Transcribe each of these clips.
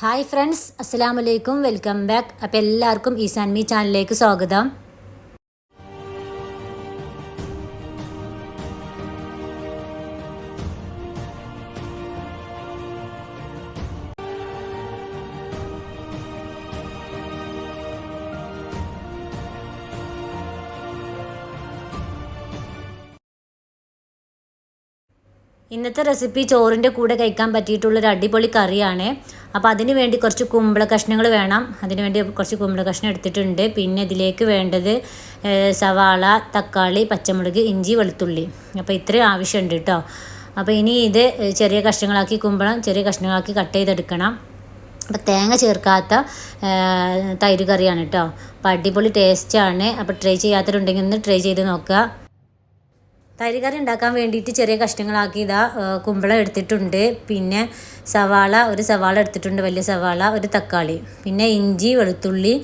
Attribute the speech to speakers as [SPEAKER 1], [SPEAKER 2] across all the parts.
[SPEAKER 1] Hi friends അസ്സലാമലൈക്കും welcome back അപ്പോൾ എല്ലാവർക്കും ഈസാൻ മീ ചാനലിലേക്ക് സ്വാഗതം. ഇന്നത്തെ റെസിപ്പി ചോറിന്റെ കൂടെ കഴിക്കാൻ പറ്റിയിട്ടുള്ളൊരു അടിപൊളി കറിയാണ്. അപ്പോൾ അതിന് വേണ്ടി കുറച്ച് കുമ്പള കഷ്ണങ്ങൾ വേണം. അതിന് വേണ്ടി കുറച്ച് കുമ്പള കഷ്ണം എടുത്തിട്ടുണ്ട്. പിന്നെ ഇതിലേക്ക് വേണ്ടത് സവാള തക്കാളി പച്ചമുളക് ഇഞ്ചി വെളുത്തുള്ളി. അപ്പോൾ ഇത്രയും ആവശ്യമുണ്ട് കേട്ടോ അപ്പോൾ ഇനി ഇത് ചെറിയ കഷ്ണങ്ങളാക്കി കുമ്പളം ചെറിയ കഷ്ണങ്ങളാക്കി കട്ട് ചെയ്തെടുക്കണം. അപ്പോൾ തേങ്ങ ചേർക്കാത്ത തൈര് കറിയാണ് കേട്ടോ അപ്പോൾ അടിപൊളി ടേസ്റ്റാണ് അപ്പോൾ ട്രൈ ചെയ്യാത്തവരുണ്ടെങ്കിൽ ഒന്ന് ട്രൈ ചെയ്ത് നോക്കുക. തൈര് കറി ഉണ്ടാക്കാൻ വേണ്ടിയിട്ട് ചെറിയ കഷ്ണങ്ങളാക്കി ഇതാ കുമ്പളം എടുത്തിട്ടുണ്ട്. പിന്നെ സവാള ഒരു സവാള എടുത്തിട്ടുണ്ട് വലിയ സവാള ഒരു തക്കാളി. പിന്നെ ഇഞ്ചി വെളുത്തുള്ളി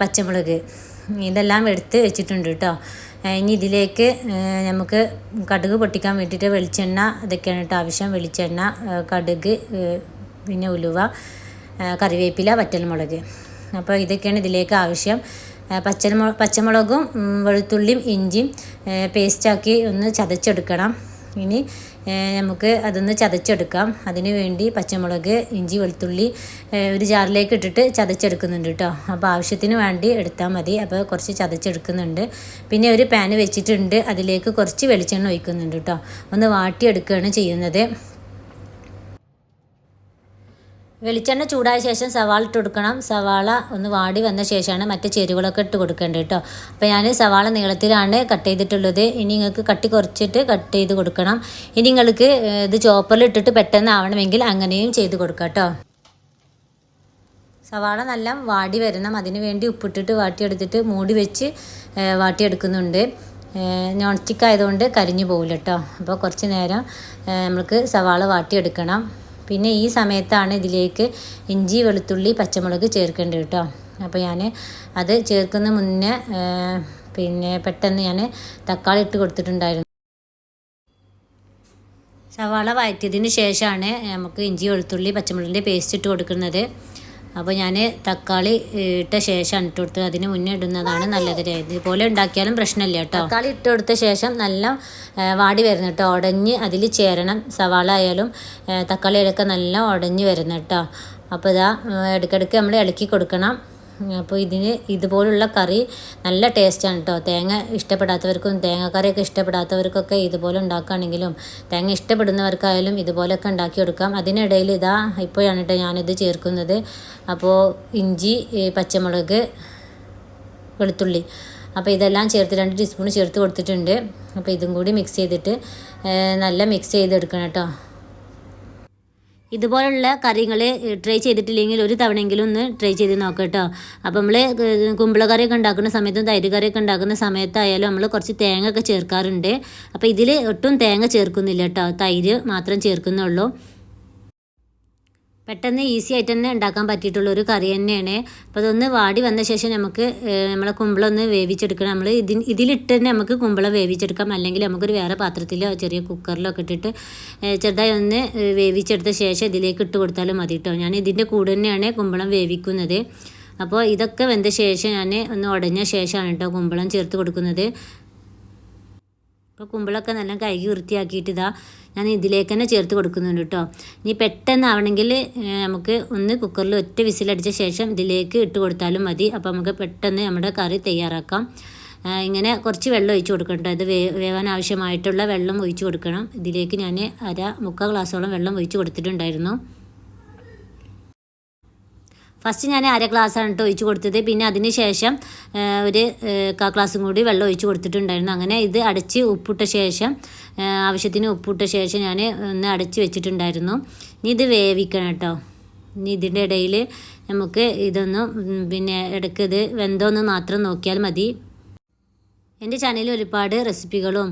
[SPEAKER 1] പച്ചമുളക്. ഇതെല്ലാം എടുത്ത് വെച്ചിട്ടുണ്ട് കേട്ടോ ഇനി ഇതിലേക്ക് നമുക്ക് കടുക് പൊട്ടിക്കാൻ വേണ്ടിയിട്ട് വെളിച്ചെണ്ണ ഇതൊക്കെയാണ് കേട്ടോ ആവശ്യം. വെളിച്ചെണ്ണ കടുക് പിന്നെ ഉലുവ കറിവേപ്പില വറ്റൽമുളക്. അപ്പോൾ ഇതൊക്കെയാണ് ഇതിലേക്ക് ആവശ്യം. പച്ചമുളക് പച്ചമുളകും വെളുത്തുള്ളിയും ഇഞ്ചിയും പേസ്റ്റാക്കി ഒന്ന് ചതച്ചെടുക്കണം. ഇനി നമുക്ക് അതൊന്ന് ചതച്ചെടുക്കാം. അതിന് വേണ്ടി പച്ചമുളക് ഇഞ്ചി വെളുത്തുള്ളി ഒരു ജാറിലേക്ക് ഇട്ടിട്ട് ചതച്ചെടുക്കുന്നുണ്ട് കേട്ടോ അപ്പോൾ ആവശ്യത്തിന് വേണ്ടി എടുത്താൽ മതി. അപ്പോൾ കുറച്ച് ചതച്ചെടുക്കുന്നുണ്ട്. പിന്നെ ഒരു പാന് വെച്ചിട്ടുണ്ട്. അതിലേക്ക് കുറച്ച് വെളിച്ചെണ്ണ ഒഴിക്കുന്നുണ്ട് കേട്ടോ ഒന്ന് വാട്ടിയെടുക്കുകയാണ് ചെയ്യുന്നത്. വെളിച്ചെണ്ണ ചൂടായ ശേഷം സവാള ഇട്ട് കൊടുക്കണം. സവാള ഒന്ന് വാടി വന്ന ശേഷമാണ് മറ്റു ചേരുവകളൊക്കെ ഇട്ട് കൊടുക്കേണ്ടത് കേട്ടോ അപ്പോൾ ഞാൻ സവാള നീളത്തിലാണ് കട്ട് ചെയ്തിട്ടുള്ളത്. ഇനി നിങ്ങൾക്ക് കട്ടി കുറച്ചിട്ട് കട്ട് ചെയ്ത് കൊടുക്കണം. ഇനി നിങ്ങൾക്ക് ഇത് ചോപ്പറിൽ ഇട്ടിട്ട് പെട്ടെന്ന് ആവണമെങ്കിൽ അങ്ങനെയും ചെയ്ത് കൊടുക്കാം കേട്ടോ സവാള നല്ല വാടി വരണം. അതിന് വേണ്ടി ഉപ്പിട്ടിട്ട് വാട്ടിയെടുത്തിട്ട് മൂടി വെച്ച് വാട്ടിയെടുക്കുന്നുണ്ട്. നോൺ സ്റ്റിക്ക് ആയതുകൊണ്ട് കരിഞ്ഞു പോകില്ല കേട്ടോ അപ്പോൾ കുറച്ച് നേരം നമുക്ക് സവാള വാട്ടിയെടുക്കണം. പിന്നെ ഈ സമയത്താണ് ഇതിലേക്ക് ഇഞ്ചി വെളുത്തുള്ളി പച്ചമുളക് ചേർക്കേണ്ടത് കേട്ടോ. അപ്പോൾ ഞാൻ അത് ചേർക്കുന്ന മുന്നേ പിന്നെ പെട്ടെന്ന് ഞാൻ തക്കാളി ഇട്ട് കൊടുത്തിട്ടുണ്ടായിരുന്നു. സവാള വഴറ്റിയതിന് ശേഷമാണ് നമുക്ക് ഇഞ്ചി വെളുത്തുള്ളി പച്ചമുളകിന്റെ പേസ്റ്റ് ഇട്ട് കൊടുക്കുന്നത്. അപ്പോൾ ഞാൻ തക്കാളി ഇട്ട ശേഷം ഇട്ട് കൊടുത്തത്. അതിന് മുന്നേ ഇടുന്നതാണ് നല്ലത് ഇതുപോലെ ഉണ്ടാക്കിയാലും പ്രശ്നമില്ല കേട്ടോ. തക്കാളി ഇട്ട് കൊടുത്ത ശേഷം നല്ല വാടി വരുന്നു കേട്ടോ. ഉടഞ്ഞ് അതിൽ ചേരണം. സവാള ആയാലും ഏഹ്, തക്കാളി ആയാലൊക്കെ നല്ല ഉടഞ്ഞ് വരുന്നു കേട്ടോ. അപ്പോൾ ഇതാ ഇടയ്ക്കിടയ്ക്ക് നമ്മൾ ഇളക്കി കൊടുക്കണം. അപ്പോൾ ഇതിന് ഇതുപോലുള്ള കറി നല്ല ടേസ്റ്റാണ് കേട്ടോ തേങ്ങ ഇഷ്ടപ്പെടാത്തവർക്കും തേങ്ങക്കറിയൊക്കെ ഇഷ്ടപ്പെടാത്തവർക്കൊക്കെ ഇതുപോലെ ഉണ്ടാക്കുകയാണെങ്കിലും തേങ്ങ ഇഷ്ടപ്പെടുന്നവർക്കായാലും ഇതുപോലെയൊക്കെ ഉണ്ടാക്കി കൊടുക്കാം. അതിനിടയിൽ ഇതാ ഇപ്പോഴാണ് കേട്ടോ ഞാനിത് ചേർക്കുന്നത്. അപ്പോൾ ഇഞ്ചി പച്ചമുളക് വെളുത്തുള്ളി. അപ്പോൾ ഇതെല്ലാം ചേർത്ത് രണ്ട് ടീസ്പൂൺ ചേർത്ത് കൊടുത്തിട്ടുണ്ട്. അപ്പോൾ ഇതും കൂടി മിക്സ് ചെയ്തിട്ട് നല്ല മിക്സ് ചെയ്തെടുക്കണം കേട്ടോ ഇതുപോലുള്ള കറികൾ ട്രൈ ചെയ്തിട്ടില്ലെങ്കിൽ ഒരു തവണയെങ്കിലും ഒന്ന് ട്രൈ ചെയ്ത് നോക്കാം കേട്ടോ അപ്പോൾ നമ്മൾ കുമ്പളക്കറിയൊക്കെ ഉണ്ടാക്കുന്ന സമയത്തും തൈര് കറിയൊക്കെ ഉണ്ടാക്കുന്ന സമയത്തായാലും നമ്മൾ കുറച്ച് തേങ്ങ ഒക്കെ ചേർക്കാറുണ്ട്. അപ്പോൾ ഇതിൽ ഒട്ടും തേങ്ങ ചേർക്കുന്നില്ല കേട്ടോ തൈര് മാത്രം ചേർക്കുന്നുള്ളൂ. പെട്ടെന്ന് ഈസി ആയിട്ട് തന്നെ ഉണ്ടാക്കാൻ പറ്റിയിട്ടുള്ള ഒരു കറി തന്നെയാണ്. അപ്പോൾ അതൊന്ന് വാടി വന്ന ശേഷം നമുക്ക് നമ്മളെ കുമ്പളം ഒന്ന് വേവിച്ചെടുക്കണം. നമ്മൾ ഇതിൽ ഇതിലിട്ട് തന്നെ നമുക്ക് കുമ്പളം വേവിച്ചെടുക്കാം. അല്ലെങ്കിൽ നമുക്കൊരു വേറെ പാത്രത്തിലോ ചെറിയ കുക്കറിലോ ഒക്കെ ഇട്ടിട്ട് ചെറുതായി ഒന്ന് വേവിച്ചെടുത്ത ശേഷം ഇതിലേക്ക് ഇട്ട് കൊടുത്താലും മതി കേട്ടോ ഞാൻ ഇതിന്റെ കൂടെ തന്നെയാണ് കുമ്പളം വേവിക്കുന്നത്. അപ്പോൾ ഇതൊക്കെ വെന്ത ശേഷം ഞാൻ ഒന്ന് ഉടഞ്ഞ ശേഷമാണ് കേട്ടോ കുമ്പളം ചേർത്ത് കൊടുക്കുന്നത്. അപ്പോൾ കുമ്പളൊക്കെ നല്ല കഴുകി വൃത്തിയാക്കിയിട്ട് ഇതാ ഞാൻ ഇതിലേക്ക് തന്നെ ചേർത്ത് കൊടുക്കുന്നുണ്ട് കേട്ടോ ഇനി പെട്ടെന്ന് ആവണമെങ്കിൽ നമുക്ക് ഒന്ന് കുക്കറിൽ ഒറ്റ വിസിലടിച്ച ശേഷം ഇതിലേക്ക് ഇട്ട് കൊടുത്താലും മതി. അപ്പോൾ നമുക്ക് പെട്ടെന്ന് നമ്മുടെ കറി തയ്യാറാക്കാം. ഇങ്ങനെ കുറച്ച് വെള്ളം ഒഴിച്ച് കൊടുക്കണം ഇത് വേ വേവാൻ ആവശ്യമായിട്ടുള്ള വെള്ളം ഒഴിച്ച് കൊടുക്കണം. ഇതിലേക്ക് ഞാൻ അര മുക്കാൽ ഗ്ലാസ്സോളം വെള്ളം ഒഴിച്ച് കൊടുത്തിട്ടുണ്ടായിരുന്നു. ഫസ്റ്റ് ഞാൻ അര ഗ്ലാസ്സാണ് കേട്ടോ ഒഴിച്ച് കൊടുത്തത്. പിന്നെ അതിന് ശേഷം ഒരു കാ ഗ്ലാസ്സും കൂടി വെള്ളം ഒഴിച്ച് കൊടുത്തിട്ടുണ്ടായിരുന്നു. അങ്ങനെ ഇത് അടച്ച് ഉപ്പിട്ട ശേഷം ആവശ്യത്തിന് ഉപ്പിട്ട ശേഷം ഞാൻ ഒന്ന് അടച്ച് വെച്ചിട്ടുണ്ടായിരുന്നു. ഇനി ഇത് വേവിക്കണം കേട്ടോ ഇനി ഇതിന്റെ ഇടയിൽ നമുക്ക് ഇതൊന്ന് പിന്നെ ഇടയ്ക്ക് ഇത് വെന്തോന്ന് മാത്രം നോക്കിയാൽ മതി. എന്റെ ചാനലിൽ ഒരുപാട് റെസിപ്പികളും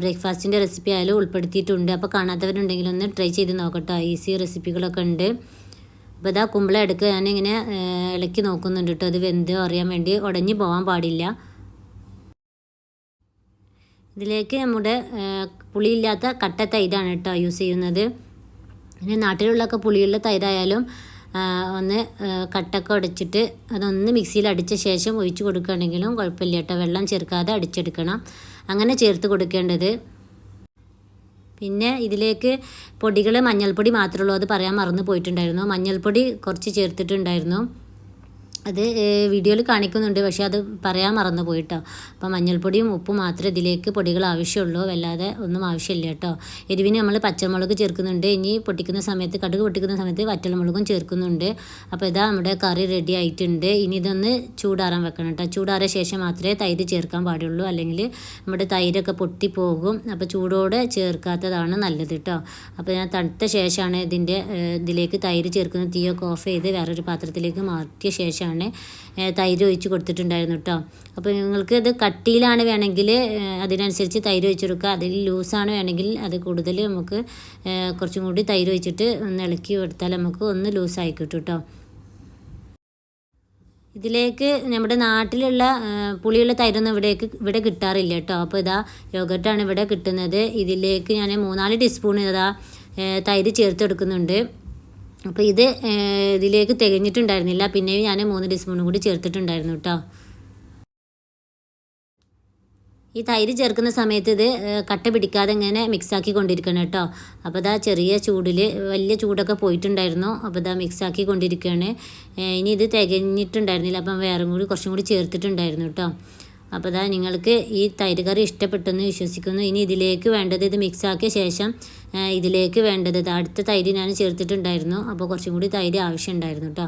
[SPEAKER 1] ബ്രേക്ക്ഫാസ്റ്റിന്റെ റെസിപ്പി ആയാലും ഉൾപ്പെടുത്തിയിട്ടുണ്ട്. അപ്പോൾ കാണാത്തവരുണ്ടെങ്കിൽ ഒന്ന് ട്രൈ ചെയ്ത് നോക്കട്ടോ. ഈസി റെസിപ്പികളൊക്കെ ഉണ്ട്. അപ്പോൾ ഇതാ കുമ്പളം എടുക്കുക ഞാനിങ്ങനെ ഇളക്കി നോക്കുന്നുണ്ട് കേട്ടോ അത് വെന്തോ അറിയാൻ വേണ്ടി ഉടഞ്ഞു പോകാൻ പാടില്ല. ഇതിലേക്ക് നമ്മുടെ പുളിയില്ലാത്ത കട്ട തൈരാണ് കേട്ടോ യൂസ് ചെയ്യുന്നത്. പിന്നെ നാട്ടിലുള്ളൊക്കെ പുളിയുള്ള തൈരായാലും ആ, ഒന്ന് കട്ടൊക്കെ ഉടച്ചിട്ട് അതൊന്ന് മിക്സിയിൽ അടിച്ച ശേഷം ഒഴിച്ച് കൊടുക്കുകയാണെങ്കിലും കുഴപ്പമില്ല കേട്ടോ വെള്ളം ചേർക്കാതെ അടിച്ചെടുക്കണം. അങ്ങനെ ചേർത്ത് കൊടുക്കേണ്ടത് പിന്നെ ഇതിലേക്ക് പൊടികൾ മഞ്ഞൾപ്പൊടി മാത്രമേ ഉള്ളൂ. അത് പറയാൻ മറന്നു പോയിട്ടുണ്ടായിരുന്നു. മഞ്ഞൾപ്പൊടി കുറച്ച് ചേർത്തിട്ടുണ്ടായിരുന്നു. അത് വീഡിയോയിൽ കാണിക്കുന്നുണ്ട്. പക്ഷേ അത് പറയാൻ മറന്നു പോയിട്ടോ അപ്പോൾ മഞ്ഞൾപ്പൊടിയും ഉപ്പും മാത്രമേ ഇതിലേക്ക് പൊടികൾ ആവശ്യമുള്ളൂ. വല്ലാതെ ഒന്നും ആവശ്യമില്ല കേട്ടോ എരിവിന് നമ്മൾ പച്ചമുളക് ചേർക്കുന്നുണ്ട്. ഇനി പൊട്ടിക്കുന്ന സമയത്ത് കടുക് പൊട്ടിക്കുന്ന സമയത്ത് വറ്റൽമുളകും ചേർക്കുന്നുണ്ട്. അപ്പോൾ ഇതാ നമ്മുടെ കറി റെഡി ആയിട്ടുണ്ട്. ഇനി ഇതൊന്ന് ചൂടാറാൻ വെക്കണം കേട്ടോ ചൂടാറിയ ശേഷം മാത്രമേ തൈര് ചേർക്കാൻ പാടുള്ളൂ. അല്ലെങ്കിൽ നമ്മുടെ തൈരൊക്കെ പൊട്ടിപ്പോകും അപ്പോൾ ചൂടോടെ ചേർക്കാത്തതാണ് നല്ലത് കേട്ടോ അപ്പോൾ ഞാൻ തണുത്ത ശേഷമാണ് ഇതിന്റെ ഇതിലേക്ക് തൈര് ചേർക്കുന്നത് തീയൊക്കെ ഓഫ് ചെയ്ത് വേറൊരു പാത്രത്തിലേക്ക് മാറ്റിയ ശേഷമാണ് ഏഹ്, തൈര് ഒഴിച്ച് കൊടുത്തിട്ടുണ്ടായിരുന്നു കേട്ടോ അപ്പോൾ നിങ്ങൾക്ക് ഇത് കട്ടിയിലാണ് വേണമെങ്കിൽ അതിനനുസരിച്ച് തൈര് ഒഴിച്ച് കൊടുക്കുക. അതിൽ ലൂസാണ് വേണമെങ്കിൽ അത് കൂടുതൽ നമുക്ക് കുറച്ചും കൂടി തൈര് ഒഴിച്ചിട്ട് ഒന്ന് ഇളക്കി കൊടുത്താൽ നമുക്ക് ഒന്ന് ലൂസായി കിട്ടും കേട്ടോ ഇതിലേക്ക് നമ്മുടെ നാട്ടിലുള്ള പുളിയുള്ള തൈരൊന്നും ഇവിടേക്ക് ഇവിടെ കിട്ടാറില്ല കേട്ടോ അപ്പോൾ ഇതാ യോഗട്ടാണ് ഇവിടെ കിട്ടുന്നത്. ഇതിലേക്ക് ഞാൻ മൂന്നാൽ ടീസ്പൂൺ ഇതാ തൈര് ചേർത്തെടുക്കുന്നുണ്ട് അപ്പോൾ ഇത് ഇതിലേക്ക് തികഞ്ഞിട്ടുണ്ടായിരുന്നില്ല. പിന്നെയും ഞാൻ മൂന്ന് ടീസ്പൂണും കൂടി ചേർത്തിട്ടുണ്ടായിരുന്നു കേട്ടോ ഈ തൈര് ചേർക്കുന്ന സമയത്ത് ഇത് കട്ട പിടിക്കാതെ ഇങ്ങനെ മിക്സാക്കി കൊണ്ടിരിക്കണം കേട്ടോ അപ്പോൾ ഇതാ ചെറിയ ചൂടിൽ വലിയ ചൂടൊക്കെ പോയിട്ടുണ്ടായിരുന്നു. അപ്പോൾ ഇതാ മിക്സാക്കി കൊണ്ടിരിക്കുകയാണ് ഇനി ഇത് തികഞ്ഞിട്ടുണ്ടായിരുന്നില്ല. അപ്പം വേറെ കൂടി കുറച്ചും കൂടി ചേർത്തിട്ടുണ്ടായിരുന്നു കേട്ടോ അപ്പോൾ ഇതാ നിങ്ങൾക്ക് ഈ തൈര് കറി ഇഷ്ടപ്പെട്ടെന്ന് വിശ്വസിക്കുന്നു. ഇനി ഇതിലേക്ക് വേണ്ടത് ഇത് മിക്സാക്കിയ ശേഷം ഇതിലേക്ക് വേണ്ടത്. അടുത്ത തൈര് ഞാൻ ചേർത്തിട്ടുണ്ടായിരുന്നു. അപ്പോൾ കുറച്ചും കൂടി തൈര് ആവശ്യമുണ്ടായിരുന്നു കേട്ടോ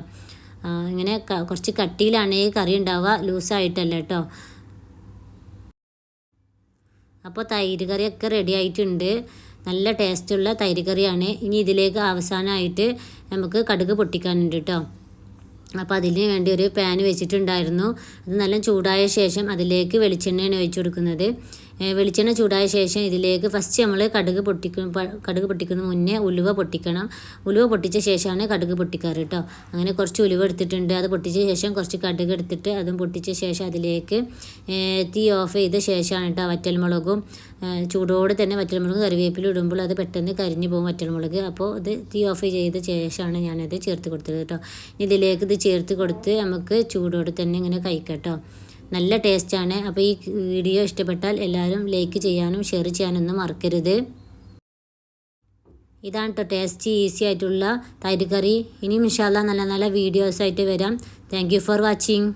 [SPEAKER 1] ഇങ്ങനെ കുറച്ച് കട്ടിയിലാണ് ഈ കറി ഉണ്ടാവുക. ലൂസായിട്ടല്ല കേട്ടോ അപ്പോൾ തൈര് കറിയൊക്കെ റെഡി ആയിട്ടുണ്ട്. നല്ല ടേസ്റ്റുള്ള തൈര് കറിയാണ്. ഇനി ഇതിലേക്ക് അവസാനമായിട്ട് നമുക്ക് കടുക് പൊട്ടിക്കാനുണ്ട് കേട്ടോ അപ്പോൾ അതിന് വേണ്ടി ഒരു പാൻ വെച്ചിട്ടുണ്ടായിരുന്നു. അത് നല്ല ചൂടായ ശേഷം അതിലേക്ക് വെളിച്ചെണ്ണയാണ് ഒഴിച്ചു കൊടുക്കുന്നത്. വെളിച്ചെണ്ണ ചൂടായ ശേഷം ഇതിലേക്ക് ഫസ്റ്റ് നമ്മൾ കടുക് പൊട്ടിക്കും കടുക് പൊട്ടിക്കുന്ന മുന്നേ ഉലുവ പൊട്ടിക്കണം. ഉലുവ പൊട്ടിച്ച ശേഷമാണ് കടുക് പൊട്ടിക്കാറ് കേട്ടോ അങ്ങനെ കുറച്ച് ഉലുവ എടുത്തിട്ടുണ്ട്. അത് പൊട്ടിച്ച ശേഷം കുറച്ച് കടുക് എടുത്തിട്ട് അതും പൊട്ടിച്ച ശേഷം അതിലേക്ക് തീ ഓഫ് ചെയ്ത ശേഷമാണ് കേട്ടോ വറ്റൽമുളകും ചൂടോടെ തന്നെ വറ്റൽമുളക് കറിവേപ്പില ഇടുമ്പോൾ അത് പെട്ടെന്ന് കരിഞ്ഞു പോകും വറ്റൽമുളക്. അപ്പോൾ ഇത് തീ ഓഫ് ചെയ്ത ശേഷമാണ് ഞാനത് ചേർത്ത് കൊടുത്തത് കേട്ടോ ഇതിലേക്ക് ഇത് ചേർത്ത് കൊടുത്ത് നമുക്ക് ചൂടോടെ തന്നെ ഇങ്ങനെ കഴിക്കാം കേട്ടോ നല്ല ടേസ്റ്റാണ്. അപ്പോൾ ഈ വീഡിയോ ഇഷ്ടപ്പെട്ടാൽ എല്ലാവരും ലൈക്ക് ചെയ്യാനും ഷെയർ ചെയ്യാനൊന്നും മറക്കരുത്. ഇതാണ് കേട്ടോ ടേസ്റ്റി ഈസി ആയിട്ടുള്ള തൈര് കറി. ഇനിയും ഇൻഷാല്ല നല്ല നല്ല വീഡിയോസായിട്ട് വരാം. Thank for watching